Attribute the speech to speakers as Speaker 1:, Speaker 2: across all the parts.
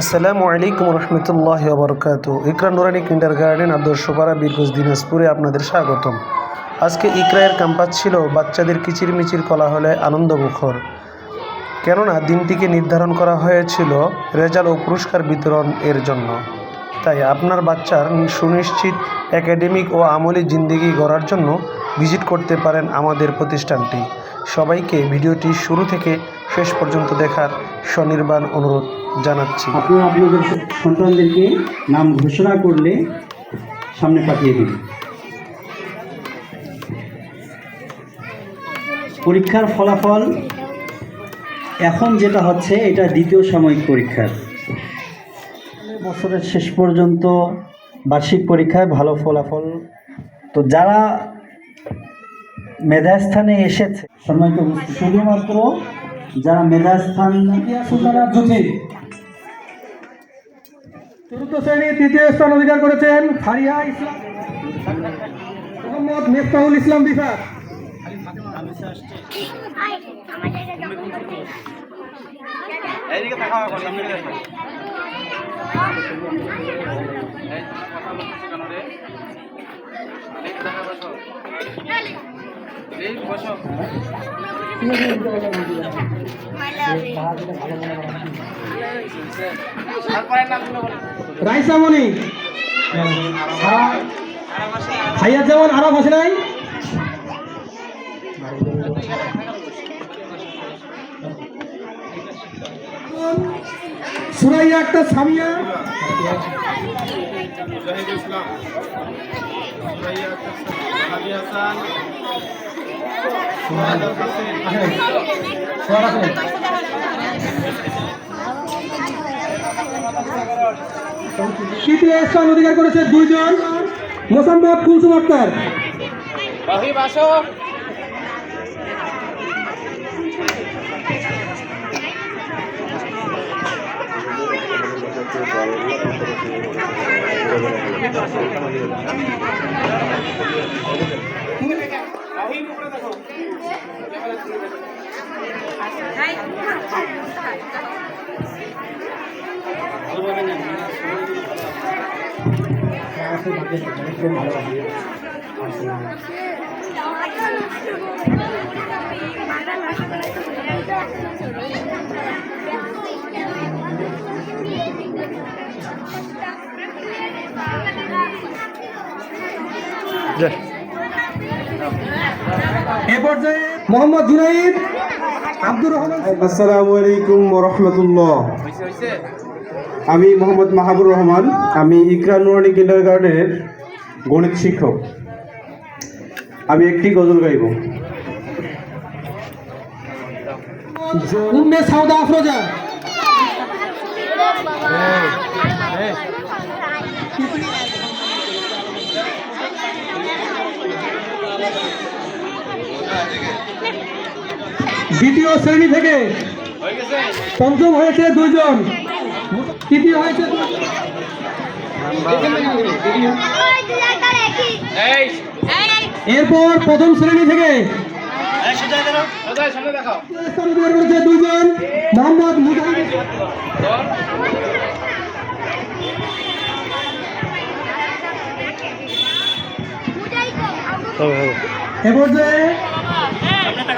Speaker 1: আসসালামু আলাইকুম রহমতুল্লাহ বরকাত। ইকরা নুরানি কিন্ডার গার্ডেন আদর্শপাড়া বীরগঞ্জ দিনাজপুরে আপনাদের স্বাগতম। আজকে ইকরায়ের ক্যাম্পাস ছিল বাচ্চাদের কিচিরমিচির কলাহলে আনন্দমুখর। কেননা দিনটিকে নির্ধারণ করা হয়েছিল রেজাল্ট ও পুরস্কার বিতরণ এর জন্য। তাই আপনার বাচ্চার সুনিশ্চিত একাডেমিক ও আমলি জিন্দিগি গড়ার জন্য ভিজিট করতে পারেন আমাদের প্রতিষ্ঠানটি। সবাইকে ভিডিওটি শুরু থেকে শেষ পর্যন্ত দেখার স্বনির্বাণ অনুরোধ। জানাচ্ছি।
Speaker 2: আপনারা আপনাদের সন্তানদেরকে নাম ঘোষণা করলে সামনে পাঠিয়ে দিন। পরীক্ষার ফলাফল এখন যেটা হচ্ছে, এটা দ্বিতীয় সাময়িক পরীক্ষার। বছরের শেষ পর্যন্ত বার্ষিক পরীক্ষায় ভালো ফলাফল। তো যারা মেধাস্থানে এসেছে, সম্মানিত শুধুমাত্র যারা মেধাস্থান জুথি
Speaker 3: চতুর্থ শ্রেণি তৃতীয় স্থান অধিকার করেছেন ফারিহা ইসলাম। মোহাম্মদ মেফতাহুল ইসলাম বিফার রাইসামণি। হাইয়া যেমন আরব আসে নাই? সুরাইয়া একটা সামিয়া। তৃতীয় স্থান অধিকার করেছে দুইজন। মোসাম্মদ কুলসুম আক্তার। Yeah. এ পর্যায়ে মোহাম্মদ জুনাইদ আব্দুর রহমান।
Speaker 4: আসসালামু আলাইকুম রহমতুল্লাহ। আমি মোহাম্মদ মাহাবুর রহমান আমি ইকরা নুরানি কিন্ডার গার্ডেনের গণিত শিক্ষক। আমি একটি গজল গাইব।
Speaker 3: উম্মে সাউদা আফরোজা। দ্বিতীয় শ্রেণি থেকে পঞ্চম হয়েছে দুইজন। তৃতীয় হয়েছে এরপর প্রথম শ্রেণি থেকে স্থান অধিকার করেছে দুইজন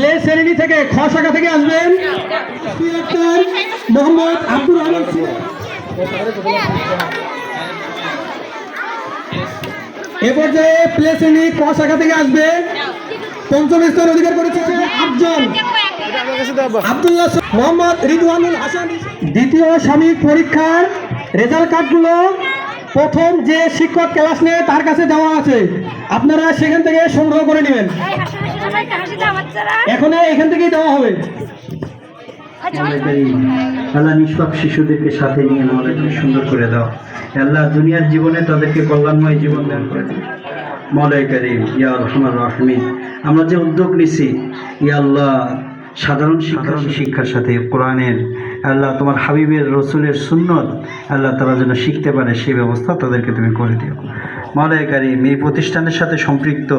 Speaker 3: প্লে শ্রেণি থেকে খ শাখা থেকে আসবেন। মোহাম্মদ আব্দুর রহমান এ পর্যায়ে প্লে শ্রেণি ক শাখা থেকে আসবে। পঞ্চম স্থান অধিকার করেছে আফজল আব্দুল্লাহ মোহাম্মদ রিদওয়ানুল হাসান। দ্বিতীয় সাময়িক পরীক্ষার রেজাল্ট কার্ডগুলো প্রথম যে শিক্ষক ক্লাস নেয় তার কাছে দেওয়া আছে। আপনারা সেখান থেকে সংগ্রহ করে নেবেন। এখন এখান থেকেই দেওয়া হবে।
Speaker 2: আল্লাহ নিষ্পাপ শিশুদেরকে সাথে নিয়ে তুমি সুন্দর করে দাও। আল্লাহ দুনিয়ার জীবনে তাদেরকে কল্যাণময় জীবন দান করে দিও মৌলাই করিম ইয়া রহমান রহমিন আমরা যে উদ্যোগ নিছি ইয়া আল্লাহ সাধারণ সাধারণ শিক্ষার সাথে কোরআনের আল্লাহ তোমার হাবিবের রসুলের সুন্নত আল্লাহ তারা যেন শিখতে পারে সেই ব্যবস্থা তাদেরকে তুমি করে দিও। মৌলাই করিম এই প্রতিষ্ঠানের সাথে সম্পৃক্ত